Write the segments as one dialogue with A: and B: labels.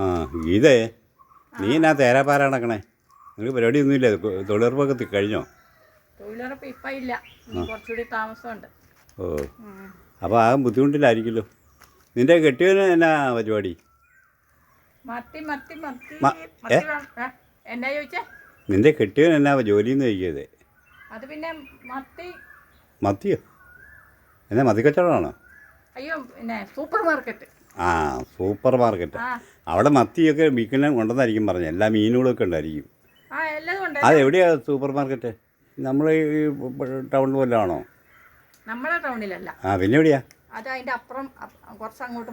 A: ആ ഗീതേ നീ എന്നാ തേരാപ്പാര നടക്കണേ നിനക്ക് പരിപാടിയൊന്നുമില്ലേ? തൊഴിലുറപ്പൊക്കെ കഴിഞ്ഞോ?
B: തൊഴിലുറപ്പ് ഇപ്പം ഇല്ല. കുറച്ചുകൂടി താമസമുണ്ട്.
A: ഓ. അപ്പോൾ ആകെ ബുദ്ധിമുട്ടില്ലായിരിക്കുമല്ലോ. നിന്റെ കെട്ടിയവന് എന്നാ പരിപാടി?
B: മത്തി മത്തി മത്തി? എന്നാ ചോദിച്ചേ?
A: നിന്റെ കെട്ടിയവൻ എന്നാ ജോലി എന്ന് ചോദിക്കത്?
B: അത് പിന്നെ മത്തി.
A: മത്തിയോ? എന്നാ മത്തി കച്ചവടമാണോ?
B: അയ്യോ പിന്നെ സൂപ്പർ മാർക്കറ്റ്
A: ആ സൂപ്പർ മാർക്കറ്റ്. അവിടെ മത്തിയൊക്കെ വിൽക്കുന്ന ഉണ്ടെന്നായിരിക്കും പറഞ്ഞത്. എല്ലാ മീനുകളൊക്കെ ഉണ്ടായിരിക്കും.
B: ആ എല്ലതും ഉണ്ട്.
A: അത് എവിടെയാണ് സൂപ്പർ മാർക്കറ്റ്? നമ്മൾ ഈ ടൗണിൽ വല്ലതും ആണോ
B: നമ്മളെ ടൗണിലല്ല.
A: ആ പിന്നെ എവിടെയാ?
B: അത് അതിന്റെ അപ്പുറം അപ്പ- കുറച്ച് അങ്ങോട്ട്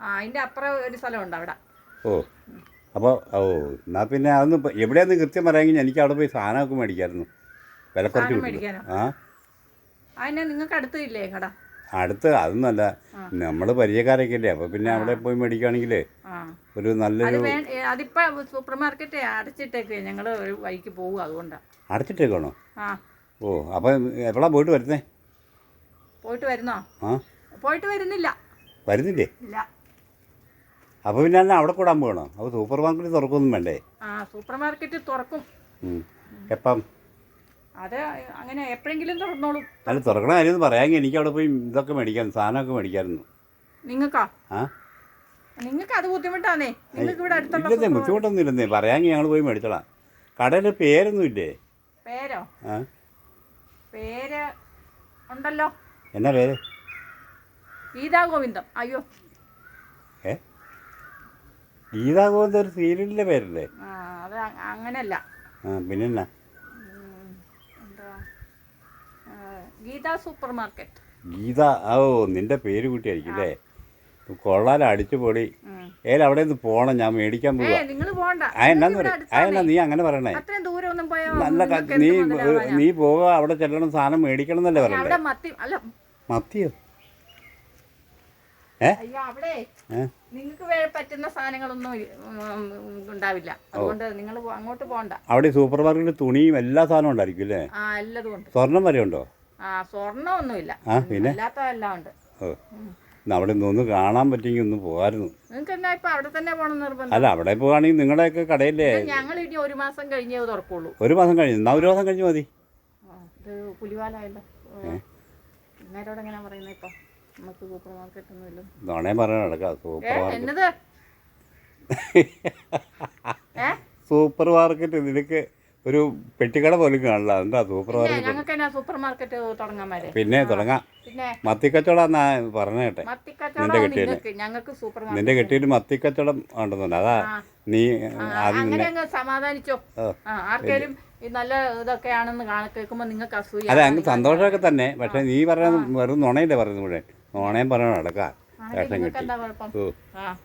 B: ആ അതിന്റെ അപ്പുറം ഒരു സ്ഥലമുണ്ട് അവിടെ.
A: ഓ അപ്പോൾ ഓ എന്നാ പിന്നെ അതൊന്ന് എവിടെയാന്ന് കൃത്യം പറയാമെങ്കിൽ എനിക്ക് അവിടെ പോയി സാധനമൊക്കെ മേടിക്കായിരുന്നു വില കുറച്ച്
B: മേടിക്കാനോ?
A: ആ.
B: അതിനെ നിങ്ങൾക്ക് അടുത്തില്ലേ കട?
A: അടുത്ത് അതൊന്നല്ല നമ്മൾ പരിചയക്കാരൊക്കെ അല്ലേ അപ്പോൾ പിന്നെ അവിടെ പോയി മേടിക്കുകയാണെങ്കിൽ ഒരു നല്ലൊരു
B: സൂപ്പർ മാർക്കറ്റ് അടച്ചിട്ടേക്ക് ഞങ്ങൾ ഒരു വഴിക്ക് പോകും അതുകൊണ്ടാണ്
A: അടച്ചിട്ടേക്കാണോ? ഓ അപ്പോൾ എപ്പോഴാ പോയിട്ട് വരുന്നേ?
B: പോയിട്ട് വരുന്നോ?
A: ആ.
B: പോയിട്ട് വരുന്നില്ല.
A: വരുന്നില്ലേ?
B: ഇല്ല.
A: അപ്പോൾ പിന്നെ അല്ല അവിടെ കൂടാൻ പോകണോ അപ്പോൾ സൂപ്പർ മാർക്കറ്റ് തുറക്കൊന്നും വേണ്ടേ?
B: ആ സൂപ്പർ മാർക്കറ്റ് തുറക്കും
A: എപ്പം?
B: അത് അങ്ങനെ എപ്പോഴെങ്കിലും തുറന്നോളും.
A: അല്ല തുറക്കണ കാര്യം പറയാമെങ്കിൽ എനിക്ക് അവിടെ പോയി ഇതൊക്കെ മേടിക്കാൻ സാധനമൊക്കെ മേടിക്കാമായിരുന്നു
B: നിങ്ങൾക്കാ?
A: ആ?
B: നിങ്ങൾക്ക് അത് ബുദ്ധിമുട്ടാണേ നിങ്ങൾക്ക് ഇവിടെ അടുത്തുള്ള
A: ബുദ്ധിമുട്ടൊന്നും ഇല്ലെന്നേ. പറയാമെങ്കിൽ ഞങ്ങൾ പോയി മേടിച്ചോളാം. കടയുടെ പേരൊന്നും ഇല്ലേ?
B: പേരോ?
A: ആ?
B: പേര് ഉണ്ടല്ലോ.
A: എന്നാ പേര്?
B: ഗീതാ ഗോവിന്ദം അയ്യോ.
A: ഏ? ഗീതാ ഗോവിന്ദ ഒരു സീരിയലിന്റെ പേരല്ലേ?
B: ആ അത് അ- അങ്ങനല്ല
A: ആ
B: ആ, ഗീതാ സൂപ്പർ മാർക്കറ്റ്.
A: ഗീത ഓ നിന്റെ പേര് കൂട്ടിയായിരിക്കും അല്ലേ? കൊള്ളാല അടിച്ചു പൊളി. ഏല അവിടെ നിന്ന് പോണം ഞാൻ മേടിക്കാൻ പോവാ. എന്നാന്ന് പറയും. നീ അങ്ങനെ പറയണേ. നല്ല നീ നീ പോവുക അവിടെ ചെല്ലണം സാധനം മേടിക്കണം എന്നല്ലേ
B: പറയണേ
A: മത്തിയോ?
B: നിങ്ങൾക്ക് പറ്റുന്ന സാധനങ്ങളൊന്നും ഉണ്ടാവില്ല. അതുകൊണ്ട് നിങ്ങൾ അങ്ങോട്ട് പോകണ്ട
A: അവിടെ സൂപ്പർ മാർക്കറ്റിൽ തുണിയും എല്ലാ സാധനവും ഉണ്ടായിരിക്കും അല്ലേ?
B: ആ എല്ലതും ഉണ്ട്.
A: സ്വർണം വരെ ഉണ്ടോ?
B: ആ സ്വർണമൊന്നുമില്ല.
A: ആ പിന്നെ?
B: അല്ലാത്ത എല്ലാം ഉണ്ട്.
A: ഓ. അവിടെ നിന്ന് കാണാൻ പറ്റിയെങ്കിൽ ഒന്ന് പോകാമായിരുന്നു
B: നിങ്ങൾക്ക് എന്നാ ഇപ്പൊ അവിടെ തന്നെ പോകണം നിർബന്ധം?
A: അല്ല അവിടെ പോവാണെങ്കിൽ നിങ്ങളുടെയൊക്കെ കടയില്ലേ?
B: ഞങ്ങൾ ഇനി ഒരു മാസം കഴിഞ്ഞേ തുറക്കുള്ളൂ.
A: ഒരു മാസം കഴിഞ്ഞു. എന്നാ ഒരു മാസം കഴിഞ്ഞു മതി.
B: ഇത് പുലിവാലായല്ലോ. പറയുന്നത് ഇപ്പൊ? നമുക്ക് സൂപ്പർ മാർക്കറ്റ്
A: നോണേ നടക്കാം സൂപ്പർ മാർക്കറ്റ്.
B: എന്നത്?
A: സൂപ്പർ മാർക്കറ്റ് നിനക്ക് ഒരു പെട്ടിക്കട പോലും കാണില്ല എന്താ സൂപ്പർ മാർക്കറ്റ്?
B: ഞങ്ങൾക്ക് എന്നാ സൂപ്പർ മാർക്കറ്റ് തുടങ്ങാൻ വരെ
A: പിന്നെ തുടങ്ങാം. മത്തിക്കച്ചവടം എന്നാ പറഞ്ഞ കേട്ടെ?
B: മത്തിക്കച്ചവടം
A: കെട്ടിയല്ലേ?
B: ഞങ്ങൾക്ക് സൂപ്പർ
A: നിന്റെ കെട്ടിയിട്ട് മത്തിക്കച്ചവടം ഉണ്ടെന്നുണ്ട്. അതാ നീ ആദ്യം
B: സമാധാനിച്ചോ? ആർക്കേലും നല്ല ഇതൊക്കെയാണെന്ന് കാണ കേൾക്കുമ്പോ നിങ്ങൾക്ക് അസൂയ
A: അതെ അങ്ങ് സന്തോഷമൊക്കെ തന്നെ. പക്ഷെ നീ പറയുന്നത് വെറും നുണയില്ലേ പറയുന്നത് മുഴുവൻ? നുണയും പറയണം നടക്കാം.
B: ആണെങ്കിൽ കിട്ടി.
A: ഓ.
B: ആ.